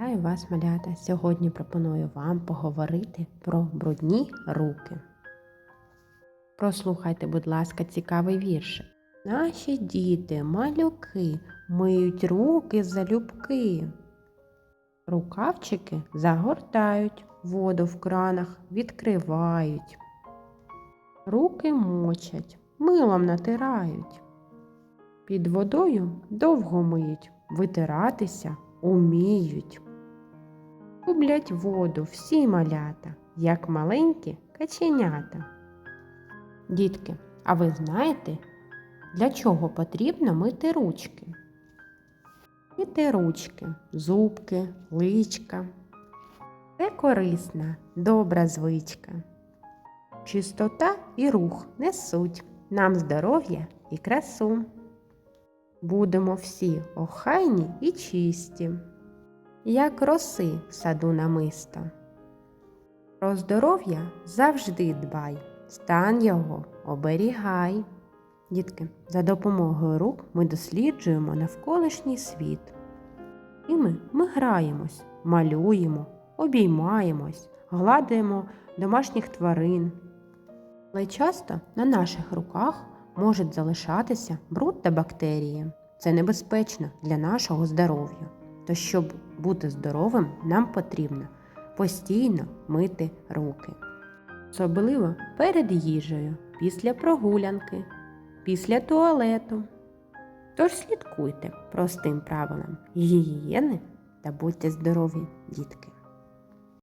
Вітаю вас, малята! Сьогодні пропоную вам поговорити про брудні руки. Прослухайте, будь ласка, цікавий віршик. Наші діти, малюки, миють руки залюбки. Рукавчики загортають, воду в кранах відкривають. Руки мочать, милом натирають. Під водою довго миють, витиратися уміють. Люблять воду всі малята, як маленькі каченята. Дітки, а ви знаєте, для чого потрібно мити ручки? Мити ручки, зубки, личка. Це корисна, добра звичка. Чистота і рух несуть нам здоров'я і красу. Будемо всі охайні і чисті, як роси в саду намисто. Про здоров'я завжди дбай, стан його оберігай. Дітки, за допомогою рук ми досліджуємо навколишній світ. І ми, ми граємось, малюємо, обіймаємось, гладимо домашніх тварин. Але часто на наших руках можуть залишатися бруд та бактерії. Це небезпечно для нашого здоров'я. То, щоб бути здоровим, нам потрібно постійно мити руки. Особливо перед їжею, після прогулянки, після туалету. Тож слідкуйте простим правилам гігієни та будьте здорові, дітки!